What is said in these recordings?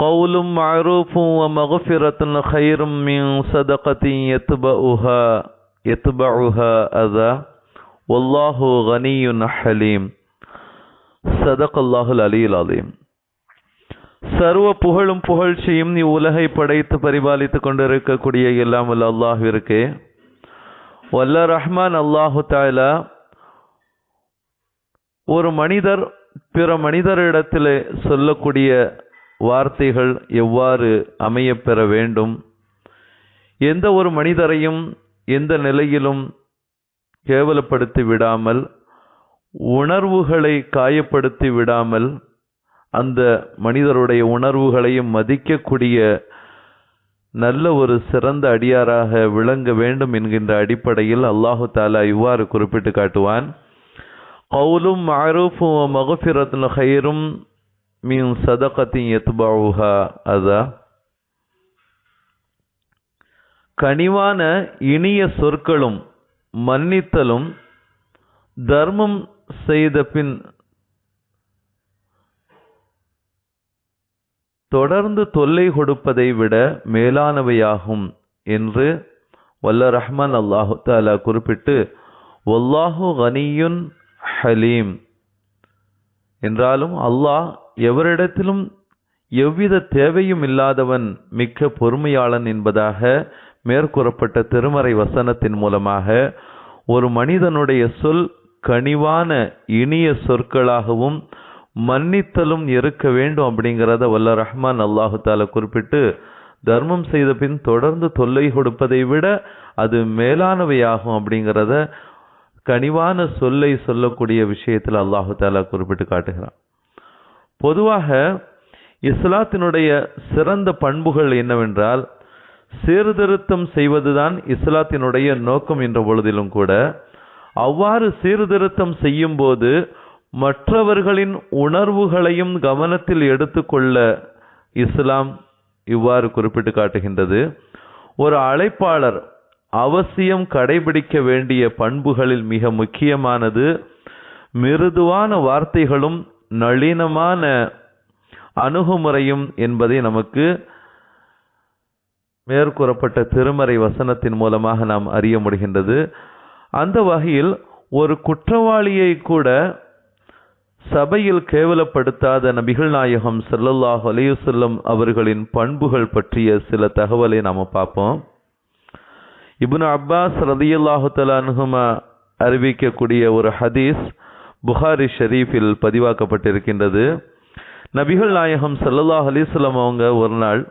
قول معروف ومغفرة خير من صدقة يتبعها يتبعها أذى والله غني حليم صدق الله العلي العظيم சர்வ புகழும் புகழ்ச்சியும் இவ்வுலகை படைத்து பரிபாலித்துக் கொண்டிருக்கக்கூடிய எல்லாம் வல்ல அல்லாஹ்விற்கு வல்ல ரஹ்மான் அல்லாஹு தாலா ஒரு மனிதர் பிற மனிதரிடத்தில் சொல்லக்கூடிய வார்த்தைகள் எவ்வாறு அமையப்பெற வேண்டும்? எந்த ஒரு மனிதரையும் எந்த நிலையிலும் கேவலப்படுத்தி விடாமல் உணர்வுகளை காயப்படுத்தி விடாமல் அந்த மனிதருடைய உணர்வுகளையும் மதிக்கக்கூடிய நல்ல ஒரு சிறந்த அடியாராக விளங்க வேண்டும் என்கின்ற அடிப்படையில் அல்லாஹு தாலா இவ்வாறு குறிப்பிட்டு காட்டுவான். கவுலும் மாரூஃபும் மகஃபிரத்துன் ஹைரும் மீன் சதகத்தின் எத்பாவுஹா அதா கனிவான இனிய சொற்களும் மன்னித்தலும் தர்மம் செய்த பின் தொடர்ந்து தொல்லை கொடுப்பதை விட மேலானவையாகும் என்று வல்ல ரஹ்மான் அல்லாஹு தாலா குறிப்பிட்டு ஒல்லாஹு கனியுன் ஹலீம் என்றாலும் அல்லாஹ் எவரிடத்திலும் எவ்வித தேவையும் இல்லாதவன் மிக்க பொறுமையாளன் என்பதாக மேற்கூறப்பட்ட திருமறை வசனத்தின் மூலமாக ஒரு மனிதனுடைய சொல் கனிவான இனிய சொற்களாகவும் மன்னித்தலும் இருக்க வேண்டும் அப்படிங்கிறத வல்ல ரஹ்மான் அல்லாஹு தால குறிப்பிட்டு தர்மம் செய்த பின் தொடர்ந்து தொல்லை கொடுப்பதை விட அது மேலானவையாகும் அப்படிங்கிறத கனிவான சொல்லை சொல்லக்கூடிய விஷயத்தில் அல்லாஹு தாலா குறிப்பிட்டு காட்டுகிறான். பொதுவாக இஸ்லாத்தினுடைய சிறந்த பண்புகள் என்னவென்றால் சீர்திருத்தம் செய்வதுதான் இஸ்லாத்தினுடைய நோக்கம் என்ற பொழுதிலும் கூட அவ்வாறு சீர்திருத்தம் செய்யும்போது மற்றவர்களின் உணர்வுகளையும் கவனத்தில் எடுத்துக்கொள்ள இஸ்லாம் இவ்வாறு குறிப்பிட்டு காட்டுகின்றது. ஒரு அழைப்பாளர் அவசியம் கடைபிடிக்க வேண்டிய பண்புகளில் மிக முக்கியமானது மிருதுவான வார்த்தைகளும் நளினமான அணுகுமுறையும் என்பதை நமக்கு மேற்கூறப்பட்ட திருமறை வசனத்தின் மூலமாக நாம் அறிய முடிகின்றது. அந்த வகையில் ஒரு குற்றவாளியை கூட சபையில் கேவலப்படுத்தாத நபிகள் நாயகம் செல்லல்லாஹ் அலையுசல்லம் அவர்களின் பண்புகள் பற்றிய சில தகவலை நாம் பார்ப்போம். இபுன் அப்பாஸ் ரதியுல்லாஹு தலானுகுமா அறிவிக்கக்கூடிய ஒரு ஹதீஸ் புகாரி ஷெரீஃபில் பதிவாக்கப்பட்டிருக்கின்றது. நபிகள் நாயகம் சல்லல்லாஹ் அலிஸ்லாம் அவங்க ஒரு நாள்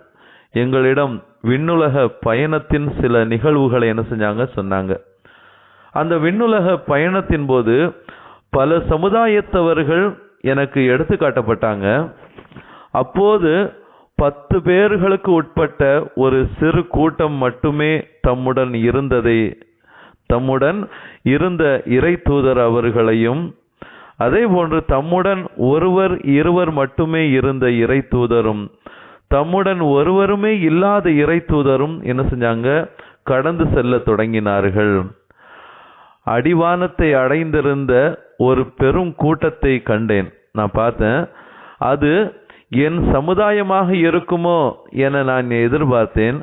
எங்களிடம் விண்ணுலக பயணத்தின் சில நிகழ்வுகளை என்ன செஞ்சாங்க சொன்னாங்க. அந்த விண்ணுலக பயணத்தின் போது பல சமுதாயத்தவர்கள் எனக்கு எடுத்து காட்டப்பட்டாங்க அப்போது பத்து பேர்களுக்கு உட்பட்ட ஒரு சிறு கூட்டம் மட்டுமே தம்முடன் இருந்ததை தம்முடன் இருந்த இறை தூதர் அவர்களையும் அதே போன்று தம்முடன் ஒருவர் இருவர் மட்டுமே இருந்த இறை தூதரும் தம்முடன் ஒருவருமே இல்லாத இறை தூதரும் என்ன செஞ்சாங்க? கடந்து செல்ல தொடங்கினார்கள். அடிவானத்தை அடைந்திருந்த ஒரு பெரும் கூட்டத்தை கண்டேன். நான் பார்த்தேன் அது என் சமுதாயமாக இருக்குமோ என நான் எதிர்பார்த்தேன்.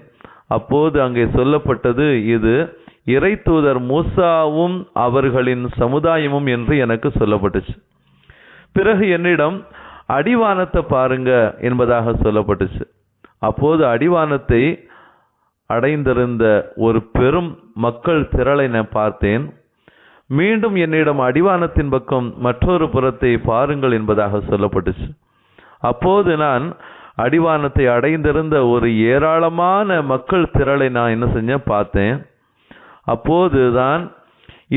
அப்போது அங்கே சொல்லப்பட்டது இது இறை தூதர் மூசாவும் அவர்களின் சமுதாயமும் என்று எனக்கு சொல்லப்பட்டுச்சு. பிறகு என்னிடம் அடிவானத்தை பாருங்க என்பதாக சொல்லப்பட்டுச்சு. அப்போது அடிவானத்தை அடைந்திருந்த ஒரு பெரும் மக்கள் திரளை நான் பார்த்தேன். மீண்டும் என்னிடம் அடிவானத்தின் பக்கம் மற்றொரு புறத்தை பாருங்கள் என்பதாக சொல்லப்பட்டுச்சு. அப்போது நான் அடிவானத்தை அடைந்திருந்த ஒரு ஏராளமான மக்கள் திரளை நான் என்ன செஞ்சேன்? பார்த்தேன். அப்போதுதான்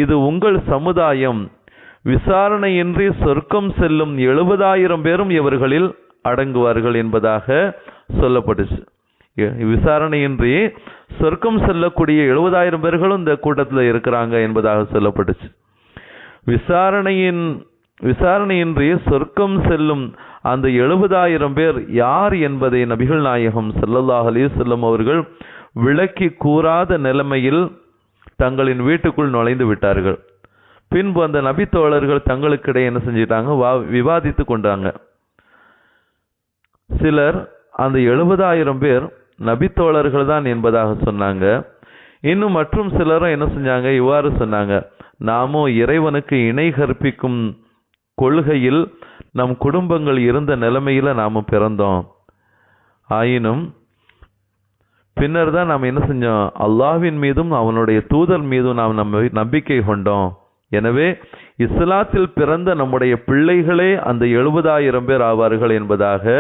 இது உங்கள் சமுதாயம். விசாரணையின்றி சொர்க்கம் செல்லும் எழுபதாயிரம் பேரும் இவர்களில் அடங்குவார்கள் என்பதாக சொல்லப்பட்டுச்சு. விசாரணையின்றி சொர்க்கம் செல்லக்கூடிய எழுபதாயிரம் பேர்களும் இந்த கூட்டத்தில் இருக்கிறாங்க என்பதாக சொல்லப்பட்டுச்சு. விசாரணையின் விசாரணையின்றி சொர்க்கம் செல்லும் அந்த எழுபதாயிரம் பேர் யார் என்பதை நபிகள் நாயகம் ஸல்லல்லாஹு செல்லும் அவர்கள் விளக்கி கூறாத நிலைமையில் தங்களின் வீட்டுக்குள் நுழைந்து விட்டார்கள். பின்பு அந்த நபித்தோழர்கள் தங்களுக்கிடையே என்ன செஞ்சிட்டாங்க? வா- விவாதித்து கொண்டாங்க. சிலர் அந்த எழுபதாயிரம் பேர் நபித்தோழர்கள் தான் என்பதாக சொன்னாங்க. இன்னும் மற்றும் சிலரும் என்ன செஞ்சாங்க? இவ்வாறு சொன்னாங்க. நாமோ இறைவனுக்கு இணை கற்பிக்கும் கொள்கையில் நம் குடும்பங்கள் இருந்த நிலைமையில் நாம் பிறந்தோம். ஆயினும் பின்னர் தான் நாம் என்ன செஞ்சோம்? அல்லாஹ்வின் மீதும் அவனுடைய தூதர் மீதும் நாம் நம்ம நம்பிக்கை கொண்டோம். எனவே இஸ்லாத்தில் பிறந்த நம்முடைய பிள்ளைகளே அந்த எழுபதாயிரம் பேர் ஆவார்கள் என்பதாக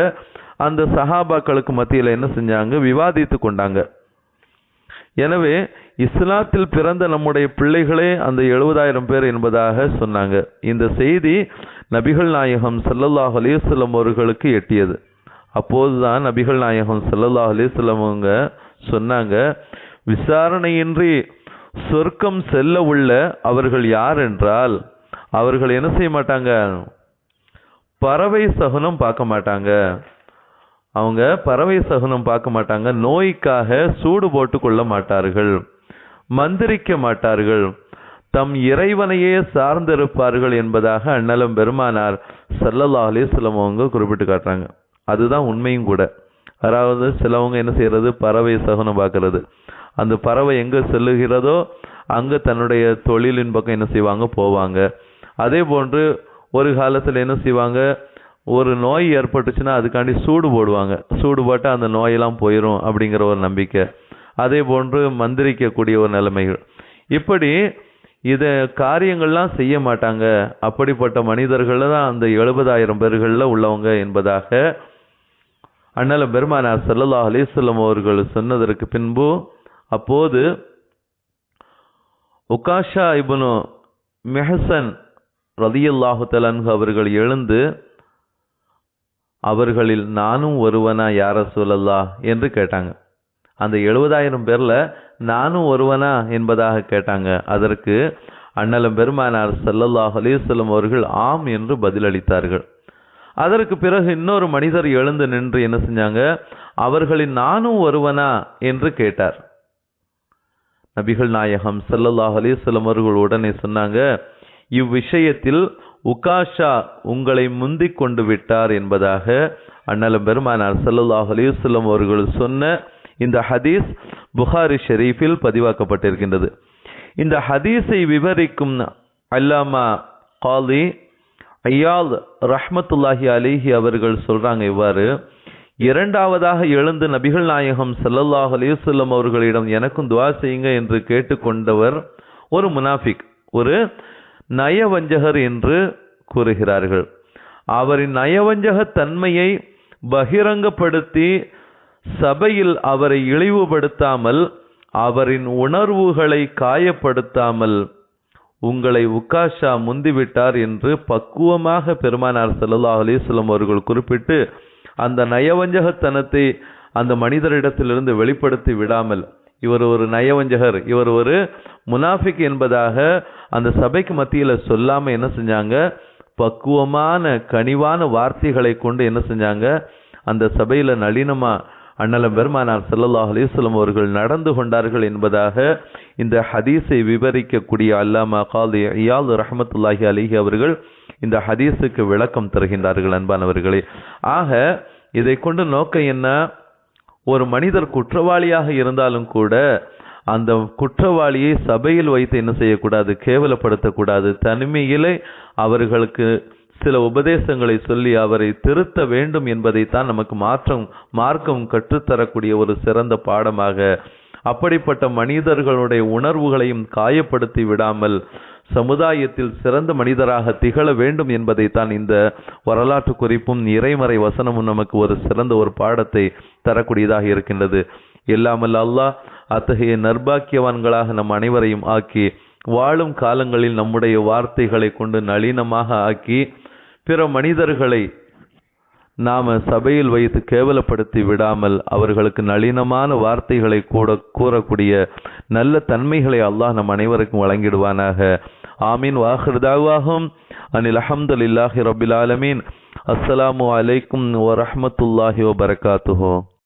அந்த சஹாபாக்களுக்கு மத்தியில் என்ன செஞ்சாங்க? விவாதித்து கொண்டாங்க. எனவே இஸ்லாத்தில் பிறந்த நம்முடைய பிள்ளைகளே அந்த எழுபதாயிரம் பேர் என்பதாக சொன்னாங்க. இந்த செய்தி நபிகள் நாயகம் சல்லல்லாஹ் அலிசல்லம் அவர்களுக்கு எட்டியது. அப்போதுதான் நபிகள் நாயகம் சல்லல்லாஹ் அலைஹி அவங்க சொன்னாங்க விசாரணையின்றி சொர்க்கம் செல்ல உள்ள அவர்கள் யார் என்றால் அவர்கள் என்ன செய்ய மாட்டாங்க? பறவை சகுனம் பார்க்க மாட்டாங்க. அவங்க பறவை சகுனம் பார்க்க மாட்டாங்க நோய்க்காக சூடு போட்டு கொள்ள மாட்டார்கள் மந்திரிக்க மாட்டார்கள். தம் இறைவனையே சார்ந்திருப்பார்கள் என்பதாக அண்ணலம் பெருமானார் ஸல்லல்லாஹு அலைஹி அவங்க குறிப்பிட்டு காட்டுறாங்க. அதுதான் உண்மையும் கூட. அதாவது சிலவங்க என்ன செய்கிறது பறவை சகுனம் பார்க்கறது. அந்த பறவை எங்கே செல்லுகிறதோ அங்கே தன்னுடைய தொழிலின் பக்கம் என்ன செய்வாங்க? போவாங்க. அதே போன்று ஒரு காலத்தில் என்ன செய்வாங்க? ஒரு நோய் ஏற்பட்டுச்சுன்னா அதுக்காண்டி சூடு போடுவாங்க. சூடு போட்டு அந்த நோயெல்லாம் போயிடும் அப்படிங்கிற ஒரு நம்பிக்கை. அதே போன்று மந்திரிக்கக்கூடிய ஒரு நிலைமைகள். இப்படி இதை காரியங்கள்லாம் செய்ய மாட்டாங்க. அப்படிப்பட்ட மனிதர்கள் தான் அந்த எழுபதாயிரம் பேர்களில் உள்ளவங்க என்பதாக அண்ணல பெருமானார் செல்லல்லா அலிசல்லம் அவர்கள் சொன்னதற்கு பின்பு அப்போது உகாஷா இபுனு மெஹசன் ரதியுல்லாஹு தலன்ஹு அவர்கள் எழுந்து அவர்களில் நானும் ஒருவனா யார சொல்லல்லா என்று கேட்டாங்க. அந்த எழுபதாயிரம் பேரில் நானும் ஒருவனா என்பதாக கேட்டாங்க. அதற்கு அண்ணலம் பெருமானார் சல்லல்லாஹ் அலிசல்லம் அவர்கள் ஆம் என்று பதிலளித்தார்கள். அதற்கு பிறகு இன்னொரு மனிதர் எழுந்து நின்று என்ன செஞ்சாங்க? அவர்களின் நானும் ஒருவனா என்று கேட்டார். நபிகள் நாயகம் ஸல்லல்லாஹு அலிஸ்லம் அவர்கள் உடனே சொன்னாங்க இவ்விஷயத்தில் உகாஷா உங்களை முந்தி கொண்டு விட்டார் என்பதாக அண்ணலம் பெருமானார் ஸல்லல்லாஹு அலைஹி அவர்கள் சொன்ன இந்த ஹதீஸ் புகாரி ஷெரீஃபில் பதிவாக்கப்பட்டிருக்கின்றது. இந்த ஹதீஸை விவரிக்கும் அல்லாமா காலி ஐயால் ரஹ்மத்துல்லாஹி அலிஹி அவர்கள் சொல்றாங்க இவ்வாறு இரண்டாவதாக எழுந்து நபிகள் நாயகம் சல்லல்லாஹ் அலைஹி அவர்களிடம் எனக்கும் துவா செய்யுங்க என்று கேட்டுக்கொண்டவர் ஒரு முனாஃபிக் ஒரு நயவஞ்சகர் என்று கூறுகிறார்கள். அவரின் நயவஞ்சக தன்மையை பகிரங்கப்படுத்தி சபையில் அவரை இழிவுபடுத்தாமல் அவரின் உணர்வுகளை காயப்படுத்தாமல் உங்களை உக்காஷா முந்திவிட்டார் என்று பக்குவமாக பெருமானார் ஸல்லல்லாஹு அலிஸ்லம் அவர்கள் குறிப்பிட்டு அந்த நயவஞ்சகத்தனத்தை அந்த மனிதரிடத்திலிருந்து வெளிப்படுத்தி விடாமல் இவர் ஒரு நயவஞ்சகர் இவர் ஒரு முனாஃபிக் என்பதாக அந்த சபைக்கு மத்தியில் சொல்லாமல் என்ன செஞ்சாங்க? பக்குவமான கனிவான வார்த்தைகளை கொண்டு என்ன செஞ்சாங்க? அந்த சபையில் நளினமாக அண்ணலம் பெருமானார் சல்லல்லாஹ் அலிஸ்லம் அவர்கள் நடந்து கொண்டார்கள் என்பதாக இந்த ஹதீஸை விவரிக்கக்கூடிய அல்லாமா காலி இயால் ரஹமத்துல்லாஹி அலிஹி அவர்கள் இந்த ஹதீஸுக்கு விளக்கம் தருகின்றார்கள் அன்பானவர்களே. ஆக இதை கொண்டு நோக்கம் என்ன? ஒரு மனிதர் குற்றவாளியாக இருந்தாலும் கூட அந்த குற்றவாளியை சபையில் வைத்து என்ன செய்யக்கூடாது? கேவலப்படுத்தக்கூடாது. தனிமையிலே அவர்களுக்கு சில உபதேசங்களை சொல்லி அவரை திருத்த வேண்டும் என்பதைத்தான் நமக்கு மாற்றம் மார்க்கம் கற்றுத்தரக்கூடிய ஒரு சிறந்த பாடமாக அப்படிப்பட்ட மனிதர்களுடைய உணர்வுகளையும் காயப்படுத்தி விடாமல் சமுதாயத்தில் சிறந்த மனிதராக திகழ வேண்டும் என்பதைத்தான் இந்த வரலாற்று குறிப்பும் இறைமறை வசனமும் நமக்கு ஒரு சிறந்த ஒரு பாடத்தை தரக்கூடியதாக இருக்கின்றது. எல்லாமல் அல்லாஹ் அத்தகைய நர்பாக்கியவான்களாக நம் அனைவரையும் ஆக்கி வாழும் காலங்களில் நம்முடைய வார்த்தைகளை கொண்டு நளினமாக ஆக்கி பிற மனிதர்களை நாம் சபையில் வைத்து கேவலப்படுத்தி விடாமல் அவர்களுக்கு நளினமான வார்த்தைகளை கூட கூறக்கூடிய நல்ல தன்மைகளை அல்லாஹ் நம் அனைவருக்கும் வழங்கிடுவானாக. ஆமீன். வாஹிருதாவாகும் அனில் அஹமதுல்லாஹி ரபில் ஆலமீன். அஸ்ஸலாமு அலைக்கும் வரமத்துல்லாஹி வபரகாத்துஹோ